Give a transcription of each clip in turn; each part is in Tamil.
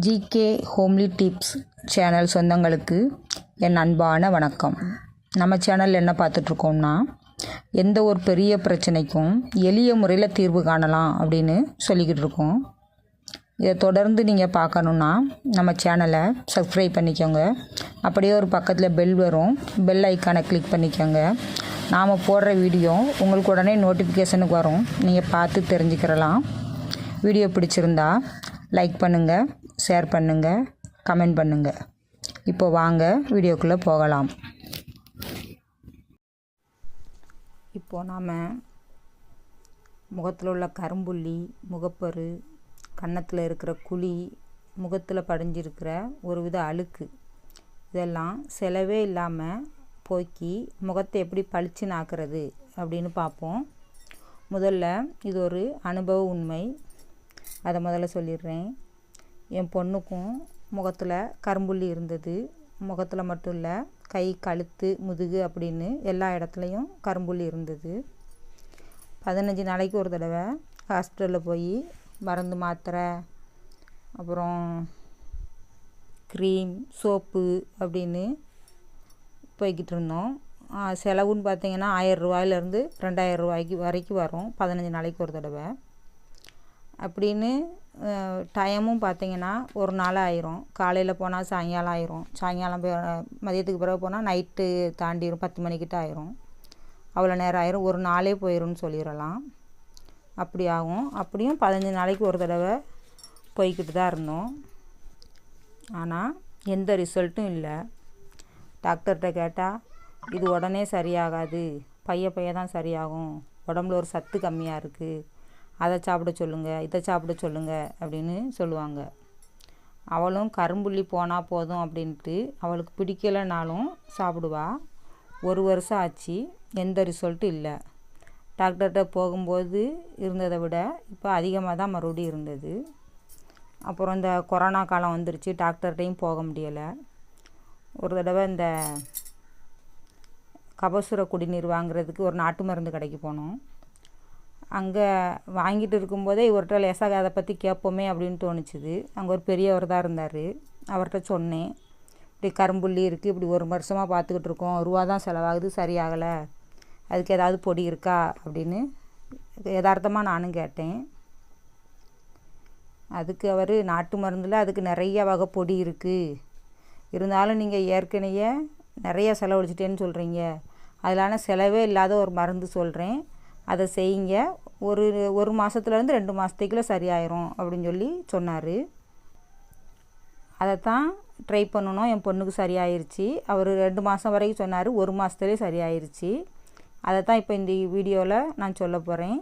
ஜிகே ஹோம்லி டிப்ஸ் சேனல் சொந்தங்களுக்கு என் அன்பான வணக்கம். நம்ம சேனல் என்ன பார்த்துட்ருக்கோம்னா எந்த ஒரு பெரிய பிரச்சனைக்கும் எளிய முறையில் தீர்வு காணலாம் அப்படின்னு சொல்லிக்கிட்டு இருக்கோம் இதை தொடர்ந்து நீங்கள் பார்க்கணுன்னா நம்ம சேனலை சப்ஸ்கிரைப் பண்ணிக்கோங்க. அப்படியே ஒரு பக்கத்தில் பெல் வரும். பெல் ஐக்கானை கிளிக் பண்ணிக்கோங்க. நாம் போடுற வீடியோ உங்களுக்கு உடனே நோட்டிஃபிகேஷனுக்கு வரும். நீங்கள் பார்த்து தெரிஞ்சுக்கிறலாம். வீடியோ பிடிச்சிருந்தா லைக் பண்ணுங்கள் ஷேர் பண்ணுங்கள் கமெண்ட் பண்ணுங்கள் இப்போ வாங்க வீடியோக்குள்ளே போகலாம். இப்போது நாம் முகத்தில் உள்ள கரும்புள்ளி முகப்பரு கன்னத்தில் இருக்கிற குழி முகத்தில் படிஞ்சிருக்கிற ஒரு வித அழுக்கு. இதெல்லாம் செலவே இல்லாமல் போக்கி முகத்தை எப்படி பளிச்சுன்னு ஆக்குறது அப்படின்னு பார்ப்போம் முதல்ல இது ஒரு அனுபவ உண்மை. அதை முதல்ல சொல்லிடுறேன். என் பொண்ணுக்கும் முகத்தில் கரும்புள்ளி இருந்தது. முகத்தில் மட்டும் இல்லை கை கழுத்து முதுகு அப்படின்னு எல்லா இடத்துலையும் கரும்புள்ளி இருந்தது. பதினஞ்சு நாளைக்கு ஒரு தடவை ஹாஸ்பிட்டலில் போய் மருந்து மாத்திரை அப்புறம் க்ரீம் சோப்பு அப்படின்னு போய்கிட்டு இருந்தோம். செலவுன்னு பார்த்தீங்கன்னா ஆயிரம் ரூபாயிலேருந்து ரெண்டாயிரம் ரூபாய்க்கு வரைக்கும் வரும். பதினஞ்சு நாளைக்கு ஒரு தடவை. அப்படின்னு டைமும் பார்த்திங்கன்னா ஒரு நாள் ஆயிரும். காலையில் போனால் சாயங்காலம் ஆயிரும். சாயங்காலம் போய் மதியத்துக்கு பிறகு போனால் நைட்டு தாண்டிடும் பத்து மணிக்கிட்ட ஆயிரும். அவ்வளோ நேரம் ஆயிரும். ஒரு நாளே போயிரும்னு சொல்லிடலாம். அப்படி ஆகும். அப்படியும் பதினஞ்சு நாளைக்கு ஒரு தடவை போய்கிட்டு தான் இருந்தோம். ஆனால் எந்த ரிசல்ட்டும் இல்லை. டாக்டர்கிட்ட கேட்டால் இது உடனே சரியாகாது. பைய பைய தான் சரியாகும். உடம்புல ஒரு சத்து கம்மியாக இருக்குது அதை சாப்பிட சொல்லுங்கள் இதை சாப்பிட சொல்லுங்கள் அப்படின்னு சொல்லுவாங்க. அவளும் கரும்புள்ளி போனால் போதும் அப்படின்ட்டு அவளுக்கு பிடிக்கலைனாலும் சாப்பிடுவா. ஒரு வருஷம் ஆச்சு எந்த ரிசல்ட்டும் இல்லை. டாக்டர்கிட்ட போகும்போது இருந்ததை விட இப்போ அதிகமாக தான் மறுபடியும் இருந்தது. அப்புறம் இந்த கொரோனா காலம் வந்துருச்சு டாக்டர்கிட்டையும் போக முடியலை. ஒரு தடவை இந்த கபசுர குடிநீர் வாங்குறதுக்கு ஒரு நாட்டு மருந்து கடைக்கு போனோம். அங்கே வாங்கிட்டு இருக்கும்போதே இவர்கிட்ட லேசாக அதை பற்றி கேட்போமே அப்படின்னு தோணுச்சுது. அங்கே ஒரு பெரியவர் தான் இருந்தார். அவர்கிட்ட சொன்னேன். இப்படி கரும்புள்ளி இருக்குது இப்படி ஒரு வருஷமாக பார்த்துக்கிட்டு இருக்கோம். ரூபா தான் செலவாகுது சரியாகலை. அதுக்கு ஏதாவது பொடி இருக்கா? அப்படின்னு யதார்த்தமாக நானும் கேட்டேன். அதுக்கு அவர் நாட்டு மருந்தில் அதுக்கு நிறைய வகை பொடி இருக்குது இருந்தாலும் நீங்கள் ஏற்கனவே நிறைய செலவழிச்சிட்டேன்னு சொல்கிறீங்க அதிலான செலவே இல்லாத ஒரு மருந்து சொல்கிறேன் அதை செய்யுங்க. ஒரு ஒரு மாதத்துலேருந்து ரெண்டு மாதத்துக்குள்ள சரியாயிரும் அப்படின்னு சொல்லி சொன்னார். அதைத்தான் ட்ரை பண்ணணும். என் பொண்ணுக்கு சரியாயிருச்சு. அவர் ரெண்டு மாதம் வரைக்கும் சொன்னார். ஒரு மாதத்துலேயே சரியாயிருச்சு. அதை தான் இப்போ இந்த வீடியோவில் நான் சொல்ல போகிறேன்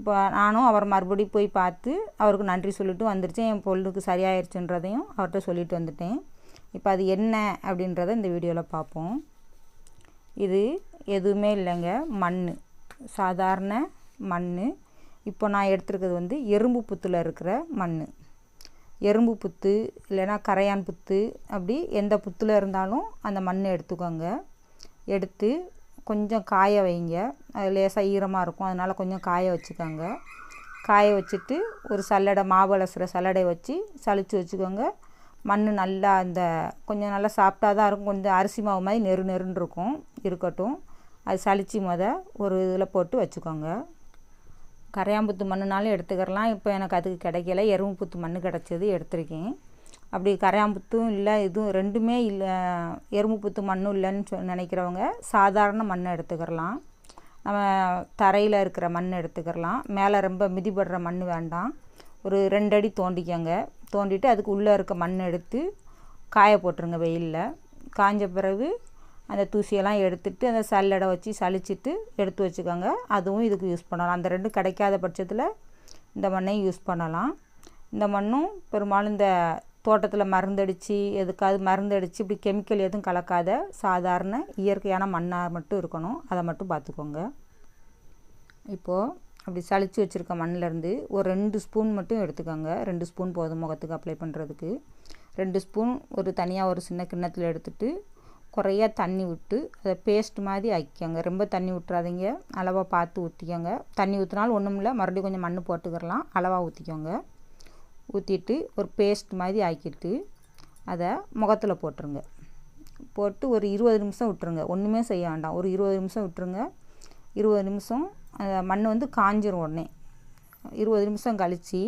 இப்போ நானும் அவர் மறுபடியும் போய் பார்த்து அவருக்கு நன்றி சொல்லிட்டு வந்துருச்சேன் என் பொண்ணுக்கு சரியாயிருச்சுன்றதையும் அவர்கிட்ட சொல்லிட்டு வந்துட்டேன். இப்போ அது என்ன அப்படின்றத இந்த வீடியோவில் பார்ப்போம். இது எதுவுமே இல்லைங்க. மண் சாதாரண மண் இப்போ நான் எடுத்துருக்கிறது வந்து எறும்பு புத்தில் இருக்கிற மண் எறும்பு புத்து இல்லைன்னா கரையான் புத்து அப்படி எந்த புத்தில் இருந்தாலும் அந்த மண் எடுத்துக்கோங்க. எடுத்து கொஞ்சம் காய வைங்க. அது லேசாக ஈரமாக இருக்கும். அதனால் கொஞ்சம் காய வச்சுக்கோங்க. காய வச்சுட்டு ஒரு சல்லடை மாவு அலசுகிற சல்லடை வச்சு சளிச்சு வச்சுக்கோங்க. மண் நல்லா அந்த கொஞ்சம் நல்லா சாப்பிட்டா தான் இருக்கும். கொஞ்சம் அரிசி மாவு மாதிரி நெரு நெருன்னு இருக்கும். இருக்கட்டும். அது சளிச்சு முத ஒரு இதில் போட்டு வச்சுக்கோங்க. கரையாம்புத்து மண்ணுனாலும் எடுத்துக்கிறலாம். இப்போ எனக்கு அதுக்கு கிடைக்கல. எறும்பு புத்து மண் கிடச்சது எடுத்திருக்கேன். அப்படி கரையாம்புத்தும் இல்லை இதுவும் ரெண்டுமே இல்லை எறும்புத்து மண்ணும் இல்லைன்னு சொ நினைக்கிறவங்க சாதாரண மண்ணை எடுத்துக்கிறலாம். நம்ம தரையில் இருக்கிற மண் எடுத்துக்கிறலாம். மேலே ரொம்ப மிதிபடுற மண் வேண்டாம். ஒரு ரெண்டடி தோண்டிக்கோங்க. தோண்டிட்டு அதுக்கு உள்ளே இருக்க மண் எடுத்து காய போட்டுருங்க வெயிலில். காஞ்ச பிறகு அந்த தூசியெல்லாம் எடுத்துட்டு அந்த சல்லடை வச்சு சலிச்சிட்டு எடுத்து வச்சுக்கோங்க. அதுவும் இதுக்கு யூஸ் பண்ணலாம். அந்த ரெண்டும் கிடைக்காத பட்சத்தில் இந்த மண்ணையும் யூஸ் பண்ணலாம். இந்த மண்ணும் பெரும்பாலும் இந்த தோட்டத்தில் மருந்தடித்து எதுக்காவது மருந்தடித்து இப்படி கெமிக்கல் எதுவும் கலக்காத சாதாரண இயற்கையான மண்ணாக மட்டும் இருக்கணும். அதை மட்டும் பார்த்துக்கோங்க. இப்போது அப்படி சளிச்சு வச்சுருக்க மண்ணிலேருந்து ஒரு ரெண்டு ஸ்பூன் மட்டும் எடுத்துக்கோங்க. ரெண்டு ஸ்பூன் போதும் முகத்துக்கு அப்ளை பண்ணுறதுக்கு ரெண்டு ஸ்பூன் ஒரு தனியாக ஒரு சின்ன கிண்ணத்தில் எடுத்துகிட்டு குறையா தண்ணி விட்டு அதை பேஸ்ட் மாதிரி ஆக்கிக்கோங்க. ரொம்ப தண்ணி விட்றாதீங்க அளவாக பார்த்து ஊற்றிக்கோங்க தண்ணி ஊற்றினாலும் ஒன்றும் இல்லை. மறுபடியும் கொஞ்சம் மண் போட்டுக்கிறலாம் அளவாக ஊற்றிக்கோங்க ஊற்றிட்டு ஒரு பேஸ்ட் மாதிரி ஆக்கிட்டு அதை முகத்தில் போட்டுருங்க. போட்டு ஒரு இருபது நிமிஷம் விட்டுருங்க. ஒன்றுமே செய்ய வேண்டாம். ஒரு இருபது நிமிஷம் விட்டுருங்க. இருபது நிமிஷம் மண் வந்து காஞ்சிரும் உடனே. இருபது நிமிஷம் கழித்து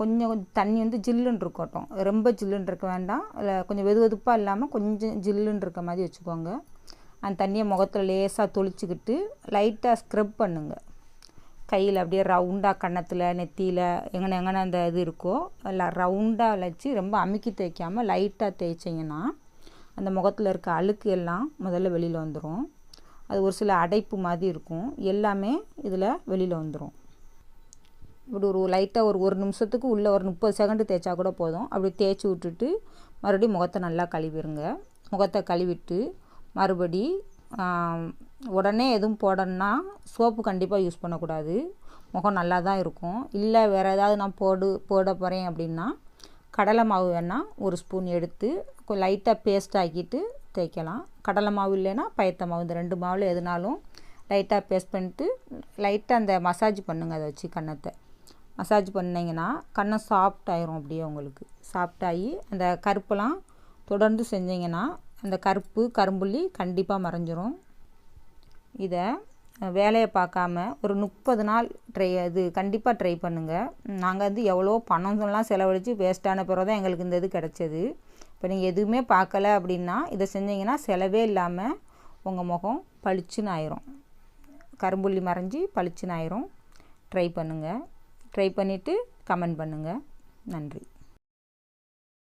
கொஞ்சம் கொஞ்சம் தண்ணி வந்து ஜில்லுன்னு இருக்கட்டும். ரொம்ப ஜில்லுன்னு இருக்க வேண்டாம். இல்லை கொஞ்சம் வெது வெதுப்பாக இல்லாமல் கொஞ்சம் ஜில்லுன்னு இருக்க மாதிரி வச்சுக்கோங்க. அந்த தண்ணியை முகத்தில் லேசாக தொளிச்சிக்கிட்டு லைட்டாக ஸ்க்ரப் பண்ணுங்க. கையில் அப்படியே ரவுண்டாக கன்னத்தில் நெத்தியில் எங்கன எங்கன அந்த இது இருக்கோ இல்லை ரவுண்டாக வச்சு ரொம்ப அமுக்கி தேய்க்காமல் லைட்டாக தேய்ச்சிங்கன்னா அந்த முகத்தில் இருக்க அழுக்கு எல்லாம் முதல்ல வெளியில் வந்துடும் அது ஒரு சில அடைப்பு மாதிரி இருக்கும். எல்லாமே இதில் வெளியில் வந்துடும் இப்படி ஒரு லைட்டாக ஒரு ஒரு நிமிஷத்துக்கு உள்ளே ஒரு முப்பது செகண்டு தேய்ச்சா கூட போதும். அப்படி தேய்ச்சி விட்டுட்டு மறுபடியும் முகத்தை நல்லா கழுவிடுங்க முகத்தை கழுவிட்டு மறுபடி உடனே எதுவும் போடணுன்னா சோப்பு கண்டிப்பாக யூஸ் பண்ணக்கூடாது. முகம் நல்லா தான் இருக்கும். இல்லை வேறு ஏதாவது நான் போடு போட போகிறேன் அப்படின்னா கடலை மாவு வேணால் ஒரு ஸ்பூன் எடுத்து லைட்டாக பேஸ்ட் ஆக்கிட்டு தேய்க்கலாம். கடலை மாவு இல்லைன்னா பயத்த மாவு இந்த ரெண்டு மாவில் எதுனாலும் லைட்டாக பேஸ்ட் பண்ணிட்டு லைட்டாக அந்த மசாஜ் பண்ணுங்கள் அதை வச்சு கன்னத்தை. மசாஜ் பண்ணிங்கன்னா கண்ணம் சாஃப்ட் ஆயிரும் அப்படியே உங்களுக்கு. சாஃப்டாகி அந்த கருப்பெல்லாம் தொடர்ந்து செஞ்சிங்கன்னா அந்த கருப்பு கரும்புள்ளி கண்டிப்பாக மறைஞ்சிரும். இதை வேலையை பார்க்காம ஒரு முப்பது நாள் ட்ரை இது கண்டிப்பாக ட்ரை பண்ணுங்கள் நாங்கள் வந்து எவ்வளோ பணம்லாம் செலவழித்து வேஸ்ட்டான பிறகு தான் எங்களுக்கு இந்த இது கிடச்சது. இப்போ நீங்கள் எதுவுமே பார்க்கல அப்படின்னா இதை செஞ்சீங்கன்னா செலவே இல்லாமல் உங்கள் முகம் பளிச்சுன்னு ஆயிரும். கரும்புள்ளி மறைஞ்சி பளிச்சுன்னு ஆயிரும். ட்ரை பண்ணுங்கள் ட்ரை பண்ணிவிட்டு கமெண்ட் பண்ணுங்கள் நன்றி.